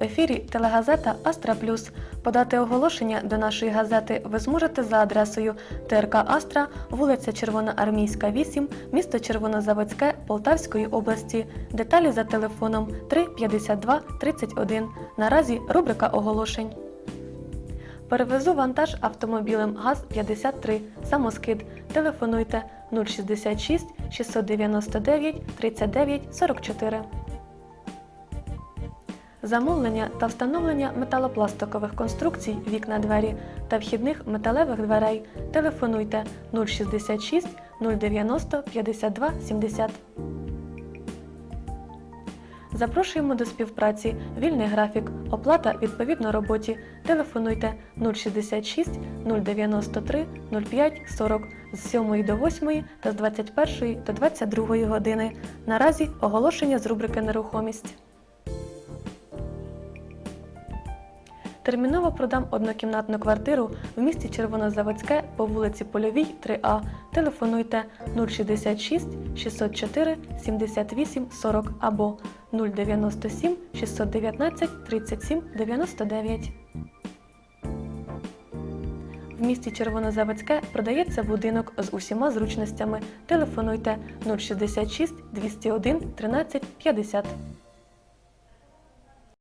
В ефірі телегазета Астра Плюс. Подати оголошення до нашої газети ви зможете за адресою ТРК Астра, вулиця Червоноармійська, 8, місто Червонозаводське Полтавської області. Деталі за телефоном 3 52 31. Наразі рубрика оголошень. Перевезу вантаж автомобілем ГАЗ-53, самоскид. Телефонуйте 066 699 39 44. Замовлення та встановлення металопластикових конструкцій вікна двері та вхідних металевих дверей. Телефонуйте 066 090 52 70. Запрошуємо до співпраці. Вільний графік. Оплата відповідно роботі. Телефонуйте 066 093 05 40 з 7 до 8 та з 21 до 22 години. Наразі оголошення з рубрики Нерухомість. Терміново продам однокімнатну квартиру в місті Червонозаводське по вулиці Польовій, 3А. Телефонуйте 066 604 78 40 або 097 619 37 99. В місті Червонозаводське продається будинок з усіма зручностями. Телефонуйте 066 201 13 50.